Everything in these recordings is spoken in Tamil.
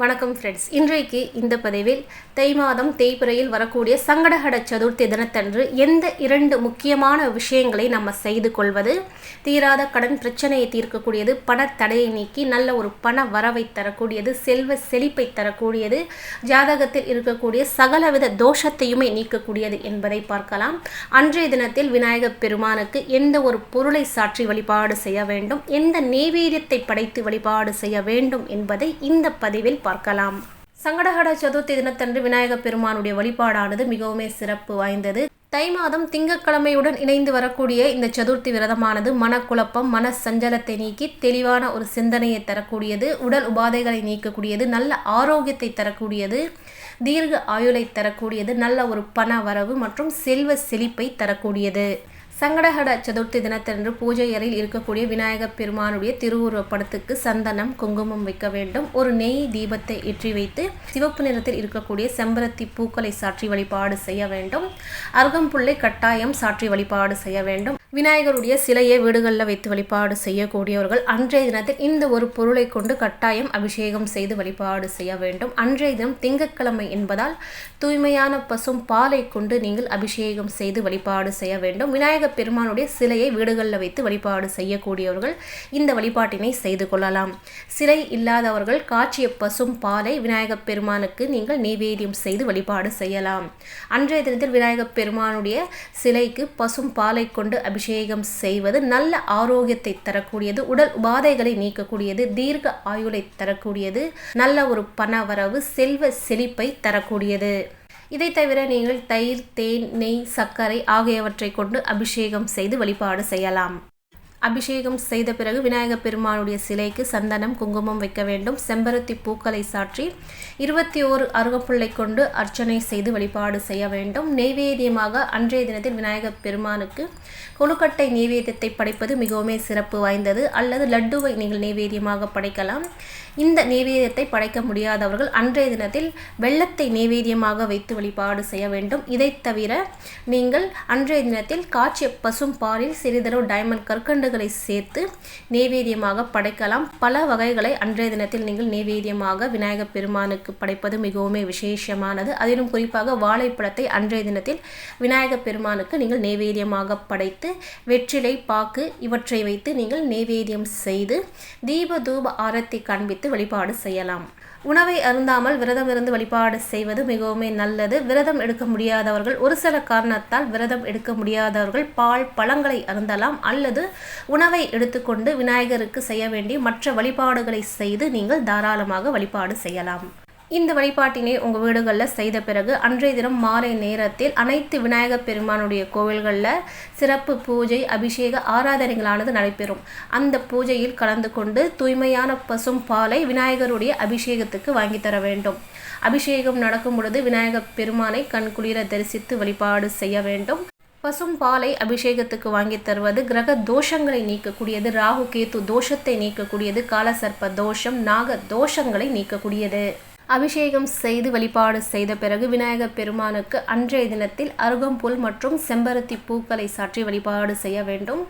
வணக்கம் ஃப்ரெண்ட்ஸ் இன்றைக்கு இந்த பதிவில் தை மாதம் தேய்பிறையில் வரக்கூடிய சங்கடகட சதுர்த்தி தினத்தன்று எந்த இரண்டு முக்கியமான விஷயங்களை நம்ம செய்து கொள்வது? தீராத கடன் பிரச்சனையை தீர்க்கக்கூடியது பணத்தடையை நீக்கி நல்ல ஒரு பண வரவை தரக்கூடியது செல்வ செழிப்பை தரக்கூடியது ஜாதகத்தில் இருக்கக்கூடிய சகலவித தோஷத்தையுமே நீக்கக்கூடியது என்பதை பார்க்கலாம். அன்றைய தினத்தில் விநாயகப் பெருமானுக்கு எந்த ஒரு பொருளை சாற்றி வழிபாடு செய்ய வேண்டும்? எந்த நெய்வேதியத்தை படைத்து வழிபாடு செய்ய வேண்டும் என்பதை இந்த பதிவில் பார்க்கலாம். சங்கடஹட சதுர்த்தி தினத்தன்று விநாயக பெருமானுடைய வழிபாடானது மிகவுமே சிறப்பு வாய்ந்தது. தை மாதம் திங்கட்கிழமையுடன் இணைந்து வரக்கூடிய இந்த சதுர்த்தி விரதமானது மனக்குழப்பம் மன சஞ்சலத்தை நீக்கி தெளிவான ஒரு சிந்தனையை தரக்கூடியது உடல் உபாதைகளை நீக்கக்கூடியது நல்ல ஆரோக்கியத்தை தரக்கூடியது தீர்க்க ஆயுளை தரக்கூடியது நல்ல ஒரு பண வரவு மற்றும் செல்வ செழிப்பை தரக்கூடியது. சங்கடஹட சதுர்த்தி தினத்தன்று பூஜை அறையில் இருக்கக்கூடிய விநாயகப் பெருமானுடைய திருவுருவப் படத்துக்கு சந்தனம் குங்குமம் வைக்க வேண்டும். ஒரு நெய் தீபத்தை ஏற்றி வைத்து சிவப்பு நிறத்தில் இருக்கக்கூடிய செம்பருத்தி பூக்களை சாற்றி வழிபாடு செய்ய வேண்டும். அருகம்புல்லை கட்டாயம் சாற்றி வழிபாடு செய்ய வேண்டும். விநாயகருடைய சிலையை வீடுகளில் வைத்து வழிபாடு செய்யக்கூடியவர்கள் அன்றைய தினத்தில் இந்த ஒரு பொருளை கொண்டு கட்டாயம் அபிஷேகம் செய்து வழிபாடு செய்ய வேண்டும். அன்றைய தினம் திங்கட்கிழமை என்பதால் தூய்மையான பசும் பாலை கொண்டு நீங்கள் அபிஷேகம் செய்து வழிபாடு செய்ய வேண்டும். விநாயகர் பெருமானுடைய சிலையை வீடுகளில் வைத்து வழிபாடு செய்யக்கூடியவர்கள் இந்த வழிபாட்டினை செய்து கொள்ளலாம். சிலை இல்லாதவர்கள் காய்ச்சிய பசும் பாலை விநாயகப் பெருமானுக்கு நீங்கள் நெய்வேதியம் செய்து வழிபாடு செய்யலாம். அன்றைய தினத்தில் விநாயகப் பெருமானுடைய சிலைக்கு பசும் பாலை கொண்டு அபிஷேகம் செய்வது நல்ல ஆரோக்கியத்தை தரக்கூடியது உடல் உபாதைகளை நீக்கக்கூடியது தீர்க்க ஆயுளை தரக்கூடியது நல்ல ஒரு பண வரவு செல்வ செழிப்பை தரக்கூடியது. இதை தவிர நீங்கள் தயிர் தேன் நெய் சர்க்கரை ஆகியவற்றை கொண்டு அபிஷேகம் செய்து வழிபாடு செய்யலாம். அபிஷேகம் செய்த பிறகு விநாயகப் பெருமானுடைய சிலைக்கு சந்தனம் குங்குமம் வைக்க வேண்டும். செம்பருத்தி பூக்களை சாற்றி இருபத்தி ஓரு அருகப்புள்ளை கொண்டு அர்ச்சனை செய்து வழிபாடு செய்ய வேண்டும். நெய்வேதியமாக அன்றைய தினத்தில் விநாயகப் பெருமானுக்கு கொழுக்கட்டை நெய்வேதியத்தை படைப்பது மிகவுமே சிறப்பு வாய்ந்தது. அல்லது லட்டுவை நீங்கள் நெய்வேதியமாக படைக்கலாம். இந்த நெய்வேதியத்தை படைக்க முடியாதவர்கள் அன்றைய தினத்தில் வெள்ளத்தை நெய்வேதியமாக வைத்து வழிபாடு செய்ய வேண்டும். இதை தவிர நீங்கள் அன்றைய தினத்தில் காய்ச்சிய பசும் பாலில் சிறிதளவு டைமண்ட் கற்கண்டு கற்கண்டுகளை சேர்த்து நெவேதியமாக படைக்கலாம். பல வகைகளை அன்றைய தினத்தில் நீங்கள் நெய்வேதியமாக விநாயகப் பெருமானுக்கு படைப்பது மிகவுமே விசேஷமானது. அதிலும் குறிப்பாக வாழைப்பழத்தை அன்றைய தினத்தில் விநாயகப் பெருமானுக்கு நீங்கள் நெய்வேதியமாக படைத்து வெற்றிலை பாக்கு இவற்றை வைத்து நீங்கள் நெய்வேதியம் செய்து தீப தூப ஆரத்தி காண்பித்து வழிபாடு செய்யலாம். உணவை அருந்தாமல் விரதம் இருந்து வழிபாடு செய்வது மிகவுமே நல்லது. விரதம் எடுக்க முடியாதவர்கள் ஒரு சில காரணத்தால் விரதம் எடுக்க முடியாதவர்கள் பால் பழங்களை அருந்தலாம். அல்லது உணவை எடுத்துக்கொண்டு விநாயகருக்கு செய்ய வேண்டிய மற்ற வழிபாடுகளை செய்து நீங்கள் தாராளமாக வழிபாடு செய்யலாம். இந்த வழிபாட்டினை உங்கள் வீடுகளில் செய்த பிறகு அன்றைய தினம் மாலை நேரத்தில் அனைத்து விநாயகப் பெருமானுடைய கோவில்களில் சிறப்பு பூஜை அபிஷேக ஆராதனைகளானது நடைபெறும். அந்த பூஜையில் கலந்து கொண்டு தூய்மையான பசும் பாலை விநாயகருடைய அபிஷேகத்துக்கு வாங்கி தர வேண்டும். அபிஷேகம் நடக்கும் பொழுது விநாயகப் பெருமானை கண்குளிர தரிசித்து வழிபாடு செய்ய வேண்டும். பசும் பாலை அபிஷேகத்துக்கு வாங்கி தருவது கிரக தோஷங்களை நீக்கக்கூடியது ராகு கேத்து தோஷத்தை நீக்கக்கூடியது காலசர்ப்ப தோஷம் நாக தோஷங்களை நீக்கக்கூடியது. அபிஷேகம் செய்து வழிபாடு செய்த பிறகு விநாயகர் பெருமானுக்கு அன்றைய தினத்தில் அருகம்புல் மற்றும் செம்பருத்தி பூக்களை சாற்றி வழிபாடு செய்ய வேண்டும்.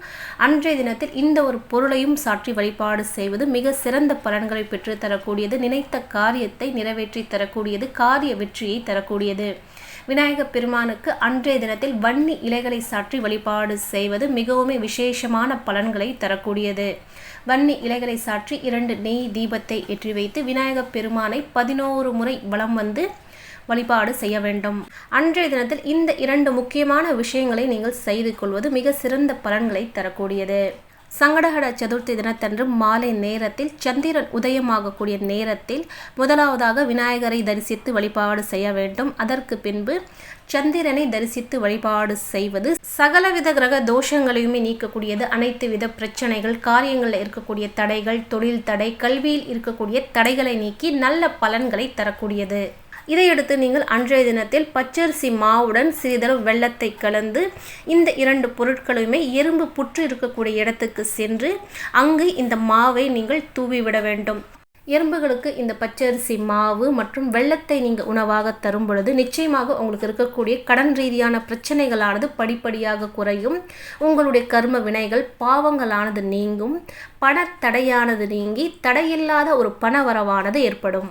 அன்றைய தினத்தில் இந்த ஒரு பொருளையும் சாற்றி வழிபாடு செய்வது மிக சிறந்த பலன்களை பெற்று தரக்கூடியது நினைத்த காரியத்தை நிறைவேற்றி தரக்கூடியது காரிய வெற்றியை தரக்கூடியது. விநாயகப் பெருமானுக்கு அன்றைய தினத்தில் வன்னி இலைகளை சாற்றி வழிபாடு செய்வது மிகவுமே விசேஷமான பலன்களை தரக்கூடியது. வன்னி இலைகளை சாற்றி இரண்டு நெய் தீபத்தை ஏற்றி வைத்து விநாயகப் பெருமானை பதினோரு முறை வலம் வந்து வழிபாடு செய்ய வேண்டும். அன்றைய தினத்தில் இந்த இரண்டு முக்கியமான விஷயங்களை நீங்கள் செய்து கொள்வது மிக சிறந்த பலன்களை தரக்கூடியது. சங்கடகட சதுர்த்தி தினத்தன்று மாலை நேரத்தில் சந்திரன் உதயமாகக்கூடிய நேரத்தில் முதலாவதாக விநாயகரை தரிசித்து வழிபாடு செய்ய வேண்டும். அதற்கு பின்பு சந்திரனை தரிசித்து வழிபாடு செய்வது சகலவித கிரக தோஷங்களையுமே நீக்கக்கூடியது. அனைத்து வித பிரச்சனைகள் காரியங்களில் இருக்கக்கூடிய தடைகள் தொழில் தடை கல்வியில் இருக்கக்கூடிய தடைகளை நீக்கி நல்ல பலன்களை தரக்கூடியது. இதையடுத்து நீங்கள் அன்றைய தினத்தில் பச்சரிசி மாவுடன் சிறிதளவு வெள்ளத்தை கலந்து இந்த இரண்டு பொருட்களுமே எறும்பு புற்று இருக்கக்கூடிய இடத்துக்கு சென்று அங்கு இந்த மாவை நீங்கள் தூவிவிட வேண்டும். எறும்புகளுக்கு இந்த பச்சரிசி மாவு மற்றும் வெள்ளத்தை நீங்கள் உணவாக தரும் பொழுது நிச்சயமாக உங்களுக்கு இருக்கக்கூடிய கடன் ரீதியான பிரச்சனைகளானது படிப்படியாக குறையும். உங்களுடைய கர்ம வினைகள் பாவங்களானது நீங்கும். பண தடையானது நீங்கி தடையில்லாத ஒரு பண வரவானது ஏற்படும்.